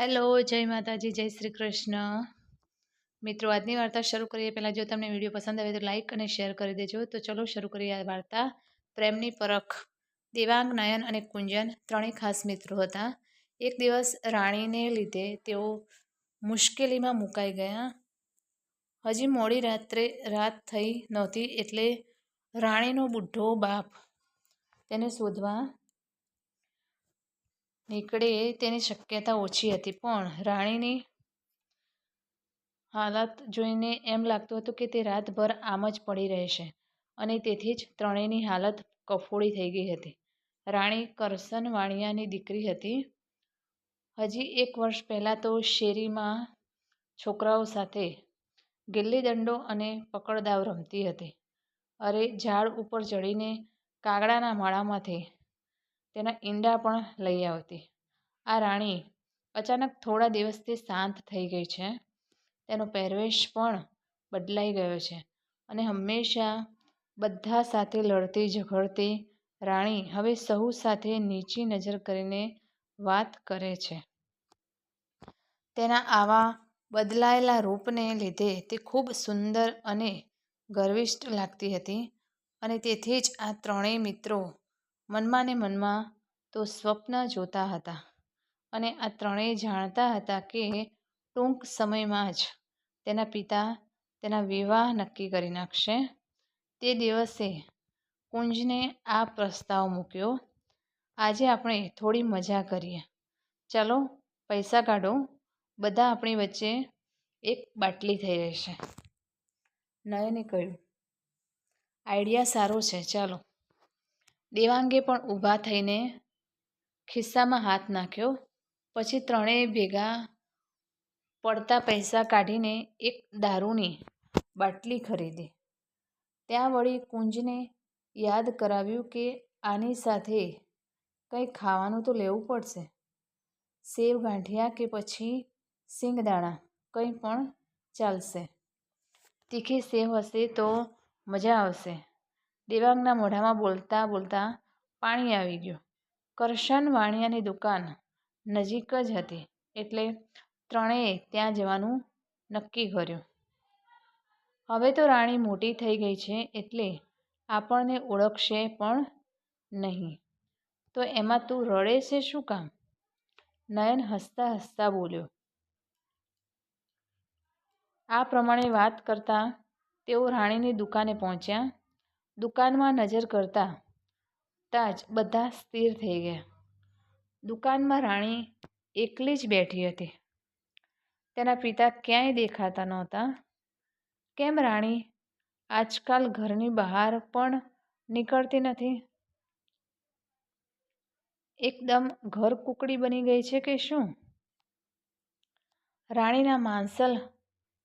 Hello, જય માતાજી, જય શ્રી કૃષ્ણ. મિત્રો, આજની વાર્તા શરૂ કરીએ. પહેલાં જો તમને વીડિયો પસંદ આવે તો લાઈક અને શેર કરી દેજો. તો ચલો શરૂ કરીએ આ વાર્તા. પ્રેમની પરખ. દેવાંગ, નયન અને કુંજન ત્રણેય ખાસ મિત્રો હતા. એક દિવસ રાણીને લીધે તેઓ મુશ્કેલીમાં મુકાઈ ગયા. હજી મોડી રાત્રે રાત થઈ નહોતી એટલે રાણીનો બુઢો બાપ તેને શોધવા નીકળે તેની શક્યતા ઓછી હતી. પણ રાણીની હાલત જોઈને એમ લાગતું હતું કે તે રાતભર આમ જ પડી રહેશે અને તેથી જ ત્રણેયની હાલત કફોડી થઈ ગઈ હતી. રાણી કરસન વાણિયાની દીકરી હતી. હજી એક વર્ષ પહેલાં તો શેરીમાં છોકરાઓ સાથે ગિલ્લી દંડો અને પકડદાવ રમતી હતી. અરે, ઝાડ ઉપર ચડીને કાગડાના માળામાંથી તેના ઈંડા પણ લઈ આવતી. આ રાણી અચાનક થોડા દિવસથી શાંત થઈ ગઈ છે. તેનો પહેરવેશ પણ બદલાઈ ગયો છે અને હંમેશા બધા સાથે લડતી ઝઘડતી રાણી હવે સહુ સાથે નીચી નજર કરીને વાત કરે છે. તેના આવા બદલાયેલા રૂપને લીધે તે ખૂબ સુંદર અને ગર્વિષ્ઠ લાગતી હતી અને તેથી જ આ ત્રણેય મિત્રો મનમાં ને મનમાં તો સ્વપ્ન જોતા હતા. અને આ ત્રણેય જાણતા હતા કે ટૂંક સમયમાં જ તેના પિતા તેના વિવાહ નક્કી કરી નાખશે. તે દિવસે કુંજને આ પ્રસ્તાવ મૂક્યો, આજે આપણે થોડી મજા કરીએ. ચાલો, પૈસા કાઢો. બધા આપણી વચ્ચે એક બાટલી થઈ રહેશે. નયને કહ્યું, આઈડિયા સારો છે, ચાલો. દેવાંગે પણ ઊભા થઈને ખિસ્સામાં હાથ નાખ્યો. પછી ત્રણેય ભેગા પડતા પૈસા કાઢીને એક દારૂની બાટલી ખરીદી. ત્યાં વળી કુંજને યાદ કરાવ્યું કે આની સાથે કંઈ ખાવાનું તો લેવું પડશે. સેવ ગાંઠિયા કે પછી સિંગદાણા, કંઈ પણ ચાલશે. તીખી સેવ હશે તો મજા આવશે. દેવાંગના મોઢામાં બોલતા બોલતા પાણી આવી ગયું. કરશન વાણિયાની દુકાન નજીક જ હતી એટલે ત્રણેય ત્યાં જવાનું નક્કી કર્યું. હવે તો રાણી મોટી થઈ ગઈ છે એટલે આપણને ઓળખશે પણ નહીં. તો એમાં તું રડે છે શું કામ? નયન હસતા હસતા બોલ્યો. આ પ્રમાણે વાત કરતા તેઓ રાણીની દુકાને પહોંચ્યા. દુકાનમાં નજર કરતા તા જ બધા સ્થિર થઈ ગયા. દુકાનમાં રાણી એકલી જ બેઠી હતી. તેના પિતા ક્યાંય દેખાતા નહોતા. કેમ રાણી? આજકાલ ઘરની બહાર પણ નીકળતી નથી. એકદમ ઘર કુકડી બની ગઈ છે કે શું? રાણીના માંસલ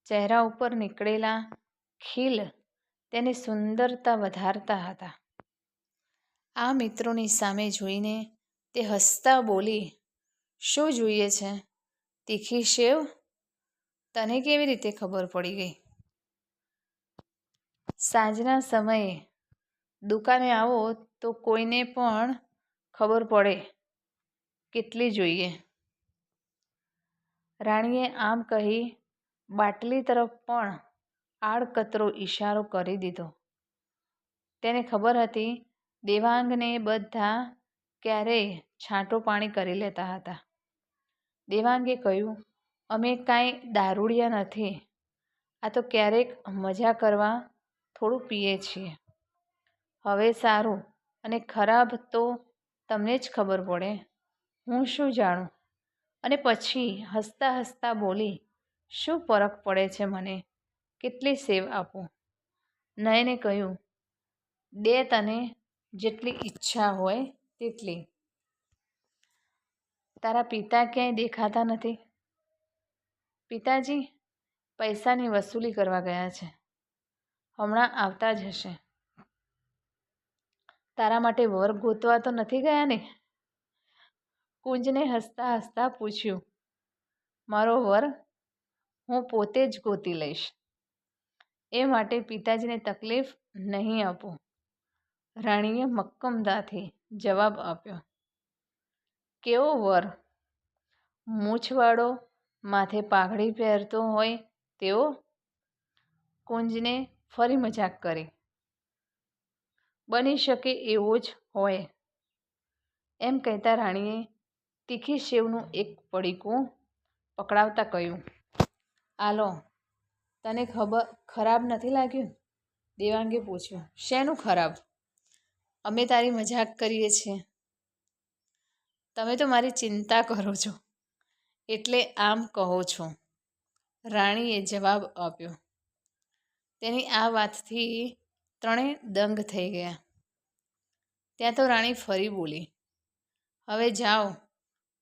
ચહેરા ઉપર નીકળેલા ખીલ તેની સુંદરતા વધારતા હતા. આ મિત્રોની સામે જોઈને તે હસતા બોલી, શું જોઈએ છે? તીખી શેવ તને કેવી રીતે ખબર પડી ગઈ? સાંજના સમયે દુકાને આવો તો કોઈને પણ ખબર પડે કેટલી જોઈએ. રાણીએ આમ કહી, બાટલી તરફ પણ આડકતરો ઈશારો કરી દીધો. તેને ખબર હતી, દેવાંગને બધા ક્યારેય છાંટો પાણી કરી લેતા હતા. દેવાંગે કહ્યું, અમે કાંઈ દારૂડિયા નથી. આ તો ક્યારેક મજા કરવા થોડું પીએ છીએ. હવે સારું અને ખરાબ તો તમને જ ખબર પડે. હું શું જાણું? અને પછી હસતા હસતા બોલી, શું ફરક પડે છે મને? કેટલી સેવ આપું? નયને કહ્યું દે તને જેટલી ઈચ્છા હોય તેટલી. તારા પિતા ક્યાંય દેખાતા નથી? પિતાજી, પૈસાની વસૂલી કરવા ગયા છે. હમણાં આવતા જ હશે. તારા માટે વર ગોતવા તો નથી ગયા ને? કુંજને હસતા હસતા પૂછ્યું, મારો વર હું પોતે જ ગોતી લઈશ. એ માટે પિતાજીને તકલીફ નહીં આપો. રાણીએ મક્કમતાથી જવાબ આપ્યો. કેવો વર? મૂછવાળો માથે પાઘડી પહેરતો હોય તેઓ કુંજને ફરી મજાક કરી. બની શકે એવો જ હોય. એમ કહેતા રાણીએ તીખી સેવનું એક પડીકું પકડાવતા કહ્યું. આ લો તને ખબર, ખરાબ નથી લાગ્યું? દેવાંગે પૂછ્યું. શેનું ખરાબ? અમે તારી મજાક કરીએ છીએ. તમે તો મારી ચિંતા કરો છો. એટલે આમ કહો છો. રાણીએ જવાબ આપ્યો. તેની આ વાતથી ત્રણેય દંગ થઈ ગયા. ત્યાં તો રાણી ફરી બોલી. હવે જાઓ.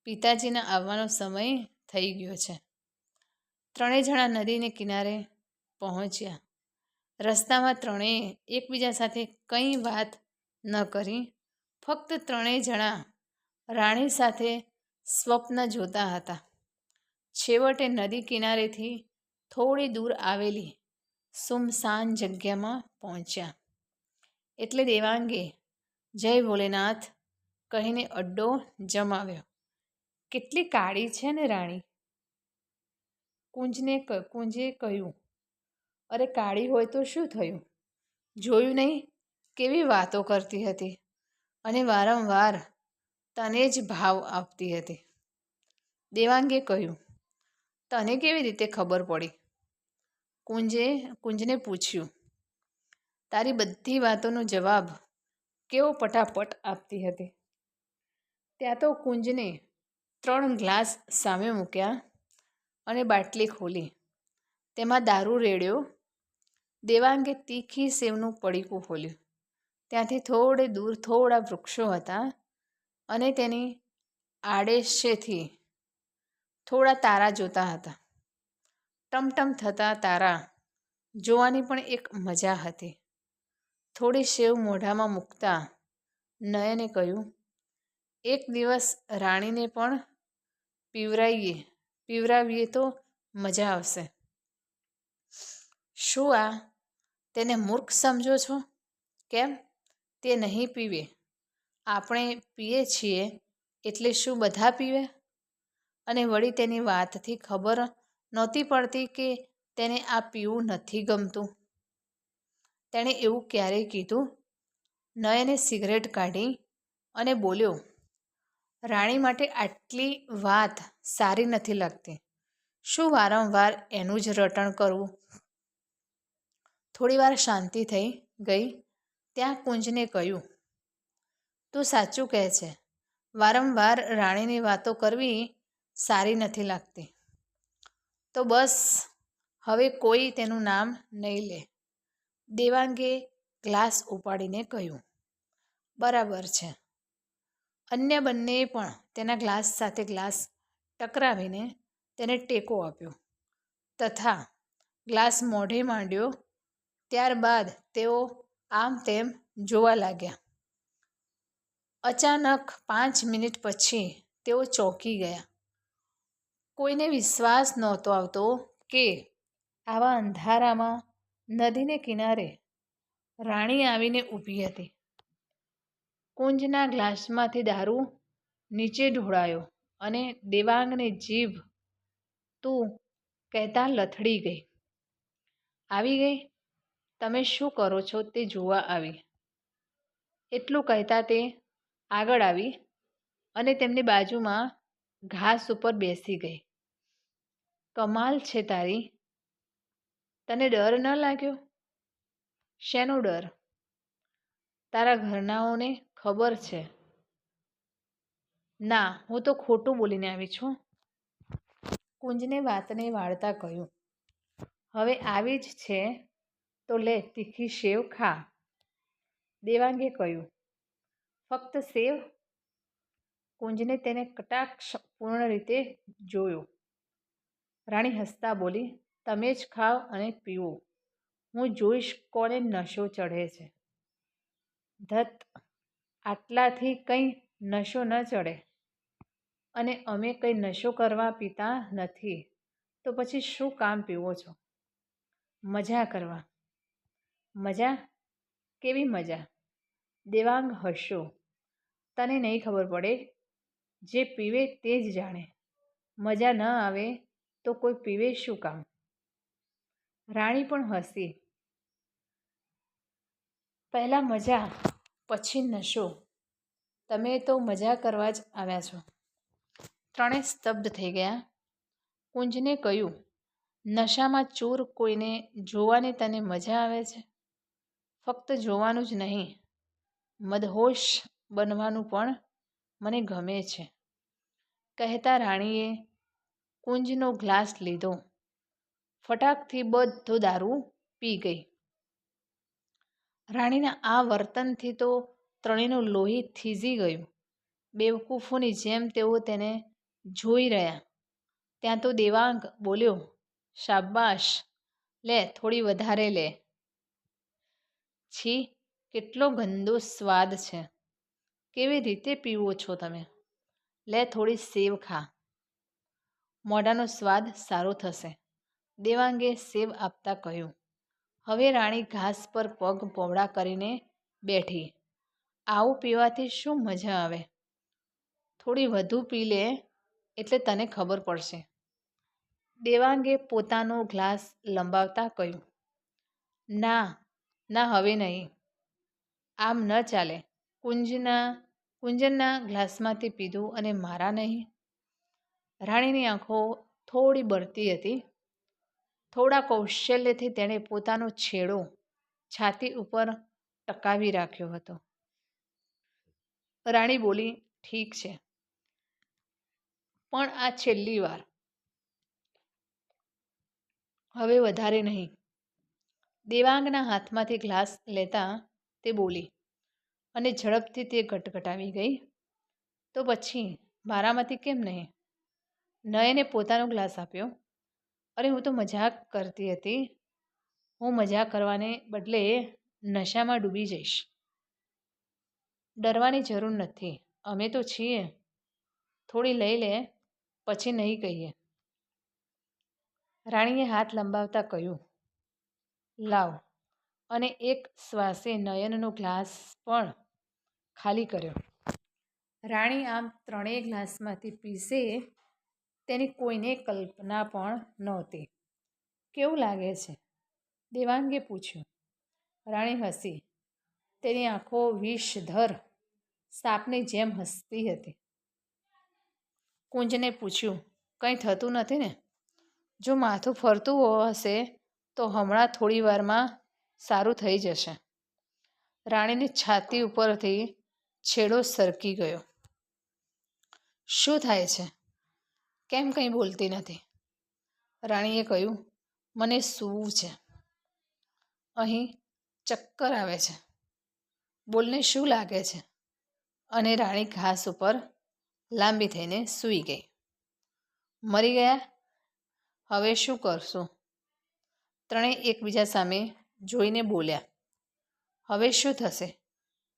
પિતાજીના આવવાનો સમય થઈ ગયો છે. ત્રણેય જણા નદીને કિનારે પહોંચ્યા. રસ્તામાં ત્રણેય એકબીજા સાથે કંઈ વાત ન કરી, ફક્ત ત્રણેય જણા રાણી સાથે સ્વપ્ન જોતા હતા. છેવટે નદી કિનારેથી થોડી દૂર આવેલી સુમસાન જગ્યામાં પહોંચ્યા. એટલે દેવાંગે જય ભોલેનાથ કહીને અડ્ડો જમાવ્યો. કેટલી કાળી છે ને રાણી? કુંજને કુંજે કહ્યું, અરે, કાળી હોય તો શું થયું? જોયું નહીં? કેવી વાતો કરતી હતી? અને વારંવાર તને જ ભાવ આપતી હતી. દેવાંગે કહ્યું, તને કેવી રીતે ખબર પડી? કુંજે, કુંજને પૂછ્યું, તારી બધી વાતોનો જવાબ કેવો પટાપટ આપતી હતી? ત્યાં તો કુંજને ત્રણ ગ્લાસ સામે મૂક્યા અને બાટલી ખોલી. તેમાં દારૂ રેડ્યો. દેવાંગે તીખી સેવનું પડીકું ખોલ્યું. ત્યાંથી થોડે દૂર થોડા વૃક્ષો હતા અને તેની આડેશેથી થોડા તારા જોતા હતા. ટમટમ થતા તારા જોવાની પણ એક મજા હતી. થોડી સેવ મોઢામાં મૂકતા નયને કહ્યું, એક દિવસ રાણીને પણ પીવરાઈએ. પીવરાવીએ તો મજા આવશે. શું આ? તેને મૂર્ખ સમજો છો? કેમ? તે નહીં પીવે. આપણે પીએ છીએ એટલે શું બધા પીવે? અને વળી તેની વાતથી ખબર નહોતી પડતી કે તેને આ પીવું નથી ગમતું. તેણે એવું ક્યારેય કીધું. નયને સિગરેટ કાઢી અને બોલ્યો, રાણી માટે આટલી વાત સારી નથી લાગતી. શું વારંવાર એનું જ રટણ કરવું? થોડીવાર શાંતિ થઈ ગઈ, ત્યાં કુંજને કહ્યું, તું સાચું કહે છે. વારંવાર રાણીની વાતો કરવી સારી નથી લાગતી. તો બસ, હવે કોઈ તેનું નામ નહીં લે. દેવાંગે ગ્લાસ ઉપાડીને કહ્યું, બરાબર છે. અન્ય બંનેએ પણ તેના ગ્લાસ સાથે ગ્લાસ ટકરાવીને તેને ટેકો આપ્યો તથા ગ્લાસ મોઢે માંડ્યો. ત્યારબાદ તેઓ આમ તેમ જોવા લાગ્યા. અચાનક પાંચ મિનિટ પછી તેઓ ચોંકી ગયા. કોઈને વિશ્વાસ નહોતો આવતો કે આવા અંધારામાં નદીને કિનારે રાણી આવીને ઊભી હતી. કુંજના ગ્લાસમાંથી દારૂ નીચે ઢોળાયો. અને દેવાંગની જીભ તું કહેતા લથડી ગઈ. આવી ગઈ? તમે શું કરો છો તે જોવા આવી. એટલું કહેતા તે આગળ આવી અને તેમની બાજુમાં ઘાસ ઉપર બેસી ગઈ. કમાલ છે તારી. તને ડર ન લાગ્યો? શેનો ડર? તારા ઘરનાઓને ખબર છે. ના, હું તો ખોટું બોલીને આવી છું. કુંજને વાતને વાળતા કહ્યું, હવે આવી જ છે, તો લે તીખી સેવ ખા. દેવાંગે કહ્યું, ફક્ત સેવ? કુંજને તેને કટાક્ષપૂર્ણ રીતે જોયો. રાણી હસતા બોલી, તમે જ ખાઓ અને પીવો હું જોઈશ કોને નશો ચઢે છે. ધત આટલાથી કંઈ નશો ન ચડે અને અમે કંઈ નશો કરવા પીતા નથી, તો પછી શું કામ પીવો છો? મજા કરવા. મજા? કેવી મજા? દેવાંગ હશો. તને નહીં ખબર પડે? જે પીવે તે જ જાણે. મજા ન આવે તો કોઈ પીવે શું કામ? રાણી પણ હસી. પહેલાં મજા, પછી નશો. તમે તો મજા કરવા જ આવ્યા છો. ત્રણેય સ્તબ્ધ થઈ ગયા. કુંજને કહ્યું, નશામાં ચોર કોઈને જોવાની તને મજા આવે છે? ફક્ત જોવાનું જ નહીં, મદહોશ બનવાનું પણ મને ગમે છે. કહેતા રાણીએ કુંજનો ગ્લાસ લીધો. ફટાકથી બધો દારૂ પી ગઈ. રાણીના આ વર્તનથી તો ત્રણેયનું લોહી થીજી ગયું. બેવકૂફોની જેમ તેઓ તેને જોઈ રહ્યા. ત્યાં તો દેવાંગ બોલ્યો, શાબાશ, લે, થોડી વધારે લે. છી, કેટલો ગંદો સ્વાદ છે. કેવી રીતે પીવો છો તમે? લે, થોડી સેવ ખા. મોઢાનો સ્વાદ સારો થશે. દેવાંગે સેવ આપતા કહ્યું. હવે રાણી ઘાસ પર પગ પહોળા કરીને બેઠી. આવું પીવાથી શું મજા આવે? થોડી વધુ પી લે. એટલે તને ખબર પડશે. દેવાંગે પોતાનો ગ્લાસ લંબાવતા કહ્યું, ના ના, હવે નહીં. આમ ન ચાલે. કુંજના, કુંજનના ગ્લાસમાંથી પીધું અને મારા નહીં. રાણીની આંખો થોડી બળતી હતી. થોડા કૌશલ્યથી તેણે પોતાનો છેડો છાતી ઉપર ટકાવી રાખ્યો હતો. રાણી બોલી, ઠીક છે. પણ આ છેલ્લી વાર. હવે વધારે નહીં. દેવાંગના હાથમાંથી ગ્લાસ લેતા તે બોલી અને ઝડપથી તે ઘટઘટાવી ગઈ. તો પછી મારામાંથી કેમ નહીં? નયને પોતાનો ગ્લાસ આપ્યો અરે હું તો મજાક કરતી હતી. હું મજાક કરવાને બદલે નશામાં ડૂબી જઈશ. ડરવાની જરૂર નથી. અમે તો છીએ. થોડી લઈ લે. પછી નહીં કહીએ. રાણીએ હાથ લંબાવતા કહ્યું, લાવ. અને એક શ્વાસે નયનનો ગ્લાસ પણ ખાલી કર્યો. રાણી આમ ત્રણેય ગ્લાસમાંથી પીસે તેની કોઈને કલ્પના પણ નહોતી. કેવું લાગે છે? દેવાંગે પૂછ્યું. રાણી હસી. તેની આંખો વિષધર સાપની જેમ હસતી હતી. કુંજને પૂછ્યું, કંઈ થતું નથી ને? જો માથું ફરતું હશે, તો હમણાં થોડી વારમાં સારું થઈ જશે. રાણીની છાતી ઉપરથી છેડો સરકી ગયો. શું થાય છે? કેમ કંઈ બોલતી નથી? રાણીએ કહ્યું, મને સૂવું છે. અહીં ચક્કર આવે છે. બોલને શું લાગે છે? અને રાણી ઘાસ ઉપર લાંબી થઈને સૂઈ ગઈ. મરી ગયા? હવે શું કરશું? ત્રણેય એકબીજા સામે જોઈને બોલ્યા, હવે શું થશે?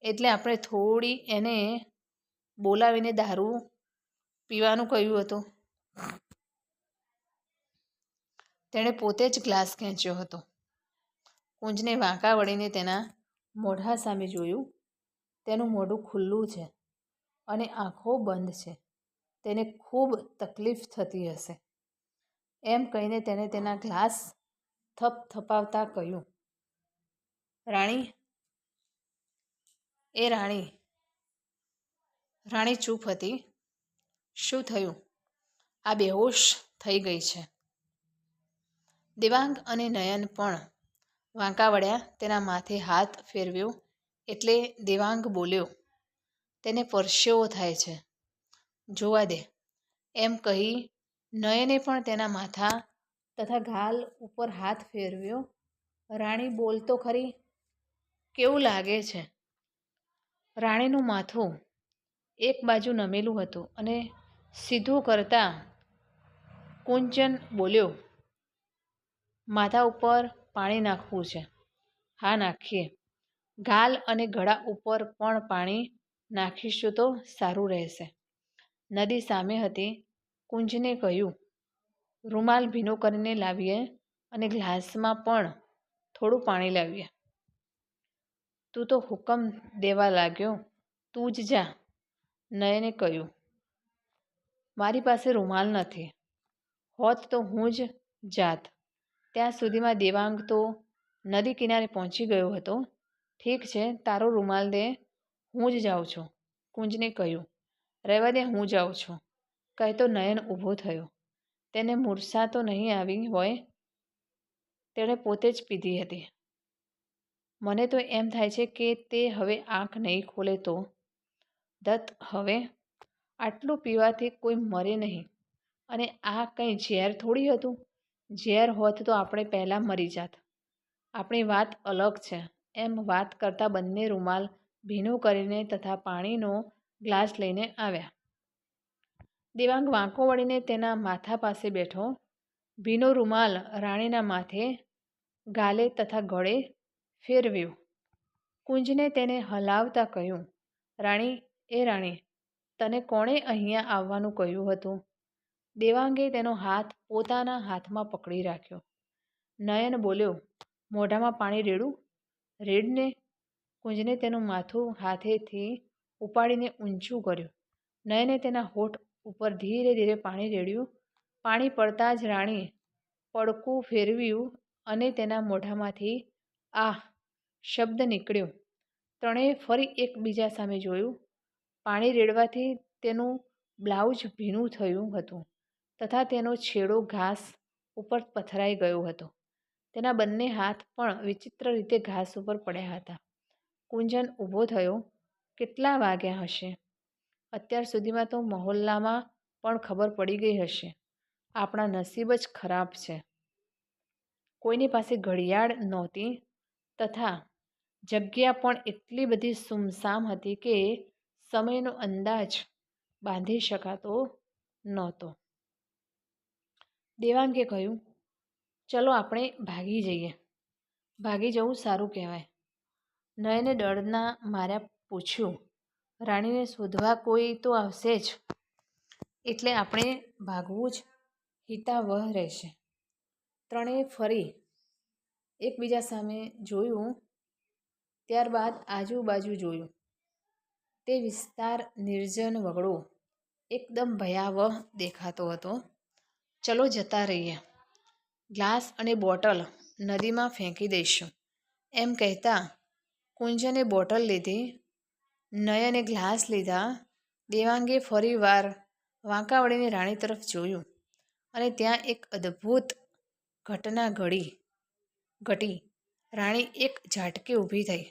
એટલે આપણે થોડી એને બોલાવીને દારૂ પીવાનું કહ્યું હતું. તેણે પોતે જ ગ્લાસ ખેંચ્યો હતો. કુંજને વાંકા વળીને તેના મોઢા સામે જોયું. તેનું મોઢું ખુલ્લું છે. અને આંખો બંધ છે. તેને ખૂબ તકલીફ થતી હશે. એમ કહીને તેણે તેના ગ્લાસ થપ થપાવતા કહ્યું, રાણી, એ રાણી રાણી ચૂપ હતી. શું થયું? આ બેહોશ થઈ ગઈ છે. દેવાંગ અને નયન પણ વાંકા વળ્યા, તેના માથે હાથ ફેરવ્યો એટલે દેવાંગ બોલ્યો તેને પરસેવો થાય છે. જોવા દે. એમ કહી નયને પણ તેના માથા તથા ગાલ ઉપર હાથ ફેરવ્યો. રાણી બોલતો ખરી. કેવું લાગે છે? રાણીનું માથું એક બાજુ નમેલું હતું અને સીધું કરતા કુંચન બોલ્યો, માથા ઉપર પાણી નાખવું છે. હા, નાખીએ. ગાલ અને ગળા ઉપર પણ પાણી નાખીશું તો સારું રહેશે. નદી સામે હતી. કુંજને કહ્યું, રૂમાલ ભીનો કરીને લાવીએ અને ગ્લાસમાં પણ થોડું પાણી લાવીએ. તું તો હુકમ દેવા લાગ્યો. તું જ જા. નયને કહ્યું, મારી પાસે રૂમાલ નથી. હોત તો હું જ જાત. ત્યાં સુધીમાં દેવાંગ તો નદી કિનારે પહોંચી ગયો હતો. ઠીક છે, તારો રૂમાલ દે. હું જ જાઉં છું. કુંજને કહ્યું રહેવા દે હું જાઉં છું. કહેતો નયન ઊભો થયો. તેને મૂર્છા તો નહીં આવી હોય, તેણે પોતે જ પીધી હતી. મને તો એમ થાય છે કે તે હવે આંખ નહીં ખોલે તો? દત્ત, હવે આટલું પીવાથી કોઈ મરે નહીં. અને આ કંઈ ઝેર થોડી હતું? ઝેર હોત તો આપણે પહેલાં મરી જાત. આપણી વાત અલગ છે. એમ વાત કરતાં બંને રૂમાલ ભીનું કરીને તથા પાણીનો ગ્લાસ લઈને આવ્યા. દેવાંગ વાંકો વળીને તેના માથા પાસે બેઠો. ભીનો રૂમાલ રાણીના માથે ગાલે તથા ગળે ફેરવ્યું. કુંજને તેને હલાવતા કહ્યું, રાણી, એ રાણી, તને કોણે અહીંયા આવવાનું કહ્યું હતું? દેવાંગે તેનો હાથ પોતાના હાથમાં પકડી રાખ્યો. નયન બોલ્યો, મોઢામાં પાણી રેડું? રેડને કુંજને તેનું માથું હાથેથી ઉપાડીને ઊંચું કર્યું. નયને તેના હોઠ ઉપર ધીરે ધીરે પાણી રેડ્યું. પાણી પડતાં જ રાણી પડકું ફેરવ્યું અને તેના મોઢામાંથી આહ! શબ્દ નીકળ્યો. ત્રણેય ફરી એકબીજા સામે જોયું. પાણી રેડવાથી તેનું બ્લાઉઝ ભીનું થયું હતું તથા તેનો છેડો ઘાસ ઉપર પથરાઈ ગયો હતો. તેના બંને હાથ પણ વિચિત્ર રીતે ઘાસ ઉપર પડ્યા હતા. કુંજન ઊભો થયો. કેટલા વાગ્યા હશે? અત્યાર સુધીમાં તો મહોલ્લામાં પણ ખબર પડી ગઈ હશે. આપણા નસીબ જ ખરાબ છે. કોઈની પાસે ઘડિયાળ નહોતી તથા જગ્યા પણ એટલી બધી સુમસામ હતી કે સમયનો અંદાજ બાંધી શકાતો નહોતો. દેવાંગે કહ્યું, ચલો આપણે ભાગી જઈએ. ભાગી જવું સારું કહેવાય. નયને ડરના માર્યા પૂછ્યું, રાણીને શોધવા કોઈ તો આવશે જ? એટલે આપણે ભાગવું જ હિતાવહ રહેશે. ત્રણેય ફરી એકબીજા સામે જોયું, ત્યારબાદ આજુબાજુ જોયું. તે વિસ્તાર નિર્જન વગડો, એકદમ ભયાવહ દેખાતો હતો. ચલો જતા રહીએ. ગ્લાસ અને બોટલ નદીમાં ફેંકી દઈશું. એમ કહેતા કુંજને બોટલ લીધી, નયને ગ્લાસ લીધા, દેવાંગે ફરી વાર વાંકાવળીની રાણી તરફ જોયું અને ત્યાં એક અદ્ભુત ઘટના ઘડી, ઘટી. રાણી એક ઝાટકે ઊભી થઈ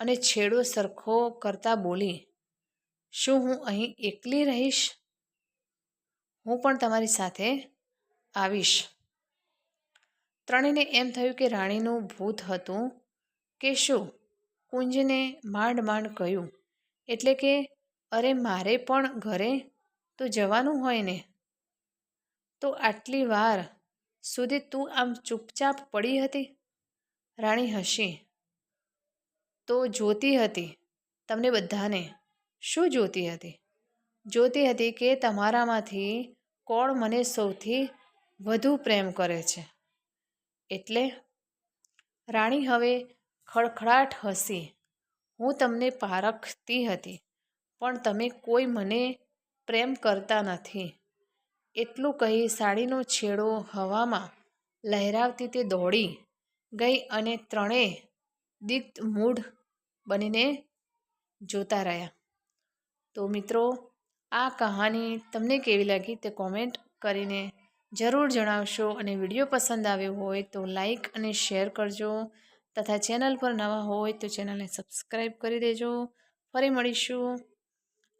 અને છેડો સરખો કરતા બોલી, શું હું અહીં એકલી રહીશ? હું પણ તમારી સાથે આવીશ. ત્રણેયને એમ થયું કે રાણીનું ભૂત હતું કે શું? કુંજને માંડ માંડ કહ્યું, એટલે કે, અરે મારે પણ ઘરે તો જવાનું હોય ને? તો આટલી વાર સુધી તું આમ ચૂપચાપ પડી હતી? રાણી હસી. તો જોતી હતી તમને બધાને? શું જોતી હતી? જોતી હતી કે તમારામાંથી કોણ મને સૌથી વધુ પ્રેમ કરે છે. એટલે? રાણી હવે ખડખડાટ હસી હું તમને પારખતી હતી, પણ તમે કોઈ મને પ્રેમ કરતા નથી. એટલું કહી સાડીનો છેડો હવામાં લહેરાવતી તે દોડી ગઈ અને ત્રણેય દિગ્ધ મૂઢ બનીને જોતા રહ્યા. તો મિત્રો, આ કહાની તમને કેવી લાગી તે કોમેન્ટ કરીને જરૂર જણાવશો અને વીડિયો પસંદ આવ્યો હોય તો લાઈક અને શેર કરજો. તથા ચેનલ પર નવા હોય તો ચેનલને સબસ્ક્રાઈબ કરી દેજો. ફરી મળીશું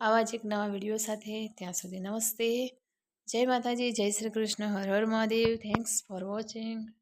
આવા જ એક નવા વીડિયો સાથે. ત્યાં સુધી નમસ્તે. જય માતાજી, જય Shri Krishna. Har Har Mahadev. Thanks for watching